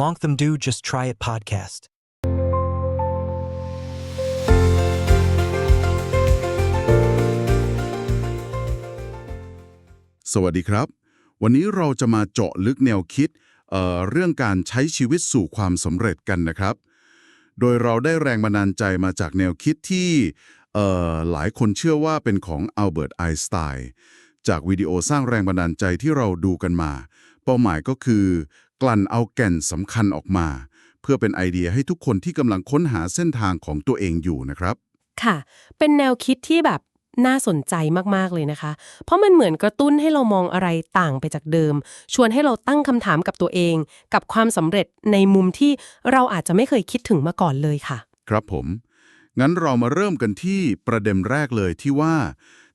Long Them Do Just Try It podcast. สวัสดีครับ วันนี้เราจะมาเจาะลึกแนวคิดเเรื่องการใช้ชีวิตสู่ความสำเร็จกันนะครับ โดยเราได้แรงบันดาลใจมาจากแนวคิดที่หลายคนเชื่อว่าเป็นของอัลเบิร์ตไอน์สไตน์จากวิดีโอสร้างแรงบันดาลใจที่เราดูกันมา เป้าหมายก็คือ กลั่นเอาแก่นสำคัญออกมา เพื่อเป็นไอเดียให้ทุกคนที่กำลังค้นหาเส้นทางของตัวเองอยู่นะครับ ค่ะ เป็นแนวคิดที่แบบน่าสนใจมากๆเลยนะคะ เพราะมันเหมือนกระตุ้นให้เรามองอะไรต่างไปจากเดิม ชวนให้เราตั้งคำถามกับตัวเอง กับความสำเร็จในมุมที่เราอาจจะไม่เคยคิดถึงมาก่อนเลยค่ะ ครับผม งั้นเรามาเริ่มกันที่ประเด็นแรกเลยที่ว่า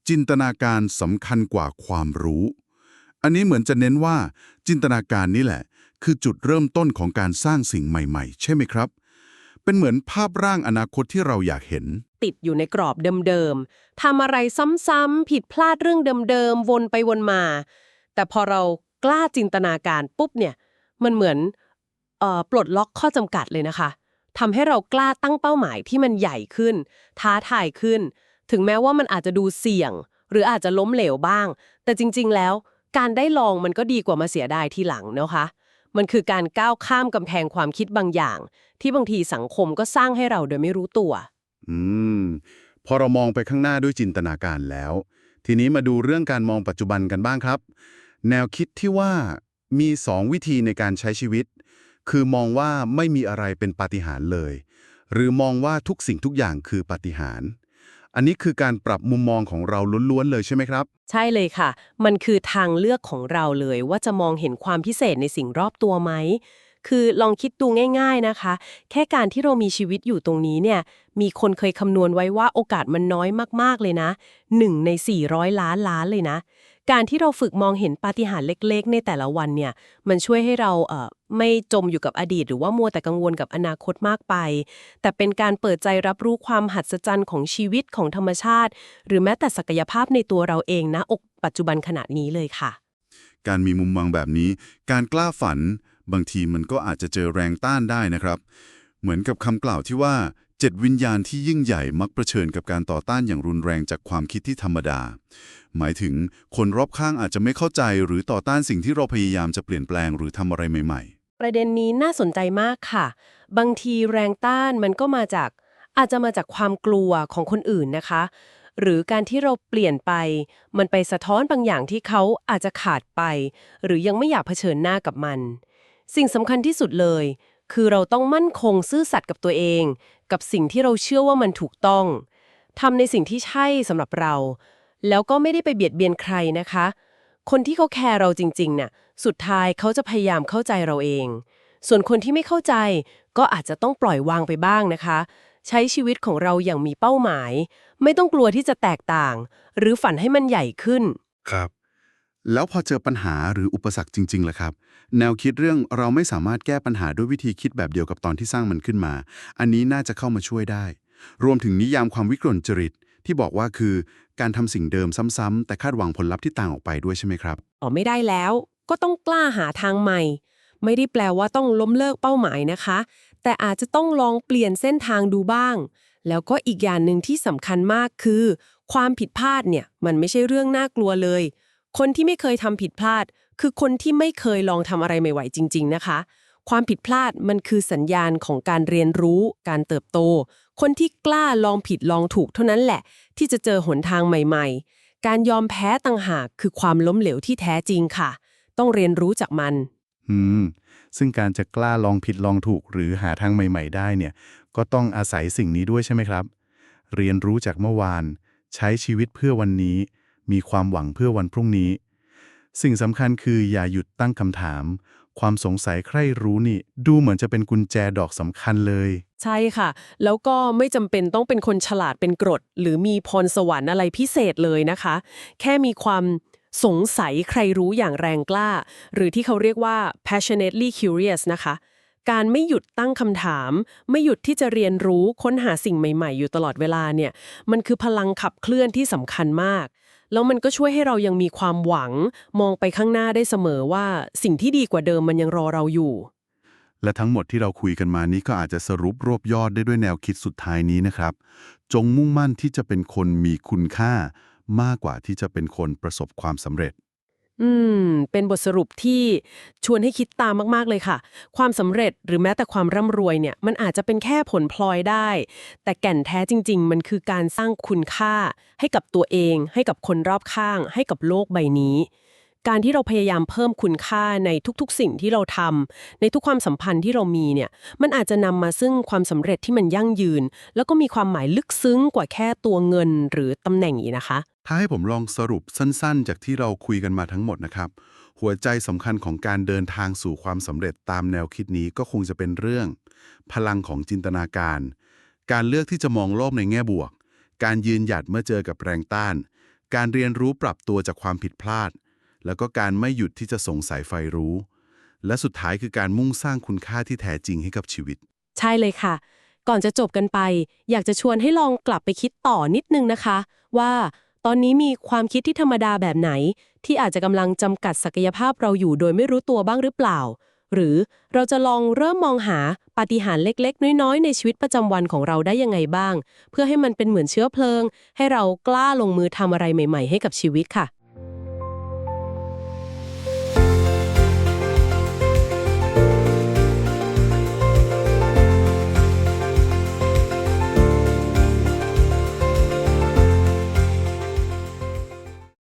จินตนาการสำคัญกว่าความรู้ อันนี้เหมือนจะเน้นว่า จินตนาการนี่แหละ คือจุดเริ่มต้นของการสร้างสิ่งใหม่ๆ ใช่ไหมครับ เป็นเหมือนภาพร่างอนาคตที่เราอยากเห็น ติดอยู่ในกรอบเดิมๆทำอะไรซ้ำๆผิดพลาดเรื่องเดิมๆวนไปวนมา แต่พอเรากล้าจินตนาการปุ๊บเนี่ยมันเหมือนออปลดล็อกข้อจำกัดเลยนะคะทำให้เรากล้าตั้งเป้าหมายที่มันใหญ่ขึ้น ท้าทายขึ้น ถึงแม้ว่ามันอาจจะดูเสี่ยง หรืออาจจะล้มเหลวบ้าง แต่จริง ๆ แล้ว การได้ลองมันก็ดีกว่ามาเสียดายทีหลังนะคะ มันคือการก้าวข้ามกำแพงความคิดบางอย่าง ที่บางทีสังคมก็สร้างให้เราโดยไม่รู้ตัว อืม พอเรามองไปข้างหน้าด้วยจินตนาการแล้ว ทีนี้มาดูเรื่องการมองปัจจุบันกันบ้างครับ แนวคิดที่ว่ามีสองวิธีในการใช้ชีวิต คือมองว่าไม่มีอะไรเป็นปาฏิหาริย์เลย หรือมองว่าทุกสิ่งทุกอย่างคือปาฏิหาริย์ อันนี้คือการปรับมุมมองของเราล้วนๆเลยใช่ไหมครับ ใช่เลยค่ะ มันคือทางเลือกของเราเลยว่าจะมองเห็นความพิเศษในสิ่งรอบตัวไหม คือลองคิดดูง่ายๆนะคะ แค่การที่เรามีชีวิตอยู่ตรงนี้เนี่ย มีคนเคยคำนวณไว้ว่าโอกาสมันน้อยมากๆเลยนะ 1 ใน 400 ล้านล้านเลยนะ การที่เราฝึกมองเห็นปาฏิหาริย์เล็ก ๆ ในแต่ละวันเนี่ย มันช่วยให้เราเอ่อไม่จมอยู่กับอดีต หรือว่ามัวแต่กังวลกับอนาคตมากไป แต่เป็นการเปิดใจรับรู้ความหัศจรรย์ของชีวิตของธรรมชาติ หรือแม้แต่ศักยภาพในตัวเราเองนะอกปัจจุบันขณะนี้เลยค่ะ การมีมุมมองแบบนี้ การกล้าฝัน บางทีมันก็อาจจะเจอแรงต้านได้นะครับ เหมือนกับคำกล่าวที่ว่า จ็ดวิญญาณที่ยิ่งใหญ่มักเผชิญกับการต่อต้านอย่างรุนแรงจากความคิดที่ธรรมดา หมายถึงคนรอบข้างอาจจะไม่เข้าใจหรือต่อต้านสิ่งที่เราพยายามจะเปลี่ยนแปลงหรือทำอะไรใหม่ ๆ ประเด็นนี้น่าสนใจมากค่ะ บางทีแรงต้านมันก็มาจาก อาจจะมาจากความกลัวของคนอื่นนะคะ หรือการที่เราเปลี่ยนไป มันไปสะท้อนบางอย่างที่เขาอาจจะขาดไป หรือยังไม่อยากเผชิญหน้ากับมัน สิ่งสำคัญที่สุดเลย คือเราต้องมั่นคงซื่อสัตย์กับตัวเอง กับสิ่งที่เราเชื่อว่ามันถูกต้องทำในสิ่งที่ใช่สำหรับเรา แล้วก็ไม่ได้ไปเบียดเบียนใครนะคะ คนที่เขาแคร์เราจริงๆน่ะสุดท้ายเขาจะพยายามเข้าใจเราเอง ส่วนคนที่ไม่เข้าใจ ก็อาจจะต้องปล่อยวางไปบ้างนะคะ ใช้ชีวิตของเราอย่างมีเป้าหมาย ไม่ต้องกลัวที่จะแตกต่าง หรือฝันให้มันใหญ่ขึ้นครับ แล้วพอเจอปัญหาหรืออุปสรรคจริงๆล่ะครับ แนวคิดเรื่องเราไม่สามารถแก้ปัญหาด้วยวิธีคิดแบบเดียวกับตอนที่สร้างมันขึ้นมา อันนี้น่าจะเข้ามาช่วยได้ รวมถึงนิยามความวิกลจริต ที่บอกว่าคือการทำสิ่งเดิมซ้ำๆแต่คาดหวังผลลัพธ์ที่ต่างออกไปด้วยใช่ไหมครับอ๋อไม่ได้แล้ว ก็ต้องกล้าหาทางใหม่ ไม่ได้แปลว่าต้องล้มเลิกเป้าหมายนะคะ แต่อาจจะต้องลองเปลี่ยนเส้นทางดูบ้าง แล้วก็อีกอย่างหนึ่งที่สำคัญมากคือ ความผิดพลาดเนี่ยมันไม่ใช่เรื่องน่ากลัวเลย คนที่ไม่เคยทำผิดพลาด คือคนที่ไม่เคยลองทำอะไรใหม่ๆจริง ๆ นะคะ ความผิดพลาดมันคือสัญญาณของการเรียนรู้ การเติบโต คนที่กล้าลองผิดลองถูกเท่านั้นแหละ ที่จะเจอหนทางใหม่ ๆ การยอมแพ้ต่างหากคือความล้มเหลวที่แท้จริงค่ะ ต้องเรียนรู้จากมันอืมซึ่งการจะกล้าลองผิดลองถูกหรือหาทางใหม่ ๆ ได้เนี่ยก็ต้องอาศัยสิ่งนี้ด้วยใช่ไหมครับ เรียนรู้จากเมื่อวาน ใช้ชีวิตเพื่อวันนี้ มีความหวังเพื่อวันพรุ่งนี้ สิ่งสำคัญคืออย่าหยุดตั้งคำถาม ความสงสัยใคร่รู้นี่ ดูเหมือนจะเป็นกุญแจดอกสำคัญเลย ใช่ค่ะ แล้วก็ไม่จำเป็นต้องเป็นคนฉลาดเป็นกรด หรือมีพรสวรรค์อะไรพิเศษเลยนะคะ แค่มีความสงสัยใครรู้อย่างแรงกล้า หรือที่เขาเรียกว่า passionately curious นะคะ การไม่หยุดตั้งคำถาม ไม่หยุดที่จะเรียนรู้ค้นหาสิ่งใหม่ ๆ อยู่ตลอดเวลาเนี่ย มันคือพลังขับเคลื่อนที่สำคัญมาก แล้วมันก็ช่วยให้เรายังมีความหวัง มองไปข้างหน้าได้เสมอว่าสิ่งที่ดีกว่าเดิมมันยังรอเราอยู่ และทั้งหมดที่เราคุยกันมานี้ก็อาจจะสรุปรวบยอดได้ด้วยแนวคิดสุดท้ายนี้นะครับ จงมุ่งมั่นที่จะเป็นคนมีคุณค่า มากกว่าที่จะเป็นคนประสบความสำเร็จ อืม เป็นบทสรุปที่ชวนให้คิดตามมาก ๆ เลยค่ะ ความสำเร็จหรือแม้แต่ความร่ำรวยเนี่ย มันอาจจะเป็นแค่ผลพลอยได้ แต่แก่นแท้จริง ๆ มันคือการสร้างคุณค่า ให้กับตัวเอง ให้กับคนรอบข้าง ให้กับโลกใบนี้ การที่เราพยายามเพิ่มคุณค่าในทุกๆ สิ่งที่เราทำในทุกความสัมพันธ์ที่เรามีเนี่ยมันอาจจะนำมาซึ่งความสำเร็จที่มันยั่งยืน แล้วก็มีความหมายลึกซึ้งกว่าแค่ตัวเงินหรือตำแหน่งอีกนะคะ ถ้าให้ผมลองสรุปสั้นๆ จากที่เราคุยกันมาทั้งหมดนะครับ หัวใจสำคัญของการเดินทางสู่ความสำเร็จตามแนวคิดนี้ก็คงจะเป็นเรื่อง พลังของจินตนาการ การเลือกที่จะมองโลกในแง่บวก การยืนหยัดเมื่อเจอกับแรงต้าน การเรียนรู้ปรับตัวจากความผิดพลาด แล้วก็การไม่หยุดที่จะสงสัยใฝ่รู้ และสุดท้ายคือการมุ่งสร้างคุณค่าที่แท้จริงให้กับชีวิต ใช่เลยค่ะ ก่อนจะจบกันไป อยากจะชวนให้ลองกลับไปคิดต่อนิดนึงนะคะ ว่าตอนนี้มีความคิดที่ธรรมดาแบบไหน ที่อาจจะกำลังจำกัดศักยภาพเราอยู่โดยไม่รู้ตัวบ้างหรือเปล่า หรือเราจะลองเริ่มมองหาปาฏิหาริย์เล็ก ๆ น้อยๆ ในชีวิตประจำวันของเราได้ยังไงบ้าง เพื่อให้มันเป็นเหมือนเชื้อเพลิง ให้เรากล้าลงมือทำอะไรใหม่ ๆ ให้กับชีวิตค่ะ